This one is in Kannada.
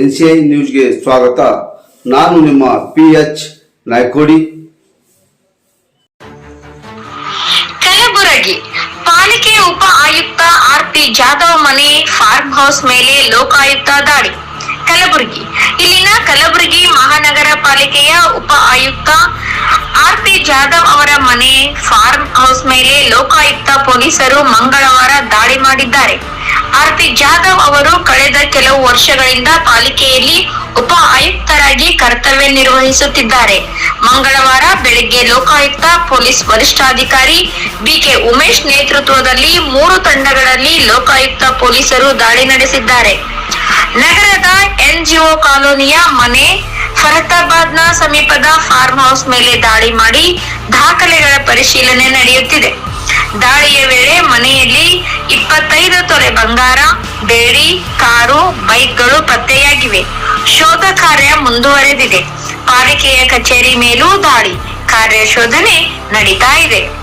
ಎನ್ ಸಿ ಐ ನ್ಯೂಸ್ಗೆ ಸ್ವಾಗತ. ನಾನು ನಿಮ್ಮ ಪಿ ಎಚ್ ನಾಯ್ಕೋಡಿ. ಕಲಬುರಗಿ. ಪಾಲಿಕೆ ಉಪ ಆಯುಕ್ತ ಆರ್ ಪಿ ಜಾಧವ್ ಮನೆ ಫಾರ್ಮ್ ಹೌಸ್ ಮೇಲೆ ಲೋಕಾಯುಕ್ತ ದಾಳಿ. ಕಲಬುರಗಿ. ಇಲ್ಲಿನ ಕಲಬುರಗಿ ಮಹಾನಗರ ಪಾಲಿಕೆಯ ಉಪ ಆಯುಕ್ತ ಆರ್ ಪಿ ಜಾಧವ್ ಅವರ ಮನೆ ಫಾರ್ಮ್ ಹೌಸ್ ಮೇಲೆ ಲೋಕಾಯುಕ್ತ ಪೊಲೀಸರು ಮಂಗಳವಾರ ದಾಳಿ ಮಾಡಿದ್ದಾರೆ. ಆರ್ ಪಿ ಜಾಧವ್ ಅವರು ಕಳೆದ ಕೆಲವು ವರ್ಷಗಳಿಂದ ಪಾಲಿಕೆಯಲ್ಲಿ ಉಪ ಆಯುಕ್ತರಾಗಿ ಕರ್ತವ್ಯ ನಿರ್ವಹಿಸುತ್ತಿದ್ದಾರೆ. ಮಂಗಳವಾರ ಬೆಳಗ್ಗೆ ಲೋಕಾಯುಕ್ತ, ಪೊಲೀಸ್ ವರಿಷ್ಠಾಧಿಕಾರಿ ಬಿಕೆ ಉಮೇಶ್ ನೇತೃತ್ವದಲ್ಲಿ ಮೂರು ತಂಡಗಳಲ್ಲಿ ಲೋಕಾಯುಕ್ತ ಪೊಲೀಸರು ದಾಳಿ ನಡೆಸಿದ್ದಾರೆ. ನಗರದ ಎನ್ಜಿಒ ಕಾಲೋನಿಯ ಮನೆ ಫರತಾಬಾದ್ನ ಸಮೀಪದ ಫಾರ್ಮ್ ಹೌಸ್ ಮೇಲೆ ದಾಳಿ ಮಾಡಿ ದಾಖಲೆಗಳ ಪರಿಶೀಲನೆ ನಡೆಯುತ್ತಿದೆ. ದಾಳಿಯ ವೇಳೆ ತೊಲೆ ಬಂಗಾರ, ಬೇಡಿ, ಕಾರು, ಬೈಕ್ಗಳು ಪತ್ತೆಯಾಗಿವೆ. ಶೋಧ ಕಾರ್ಯ ಮುಂದುವರೆದಿದೆ. ಪಾಲಿಕೆಯ ಕಚೇರಿ ಮೇಲೂ ದಾಳಿ. ಕಾರ್ಯ ಶೋಧನೆ ನಡೀತಾ ಇದೆ.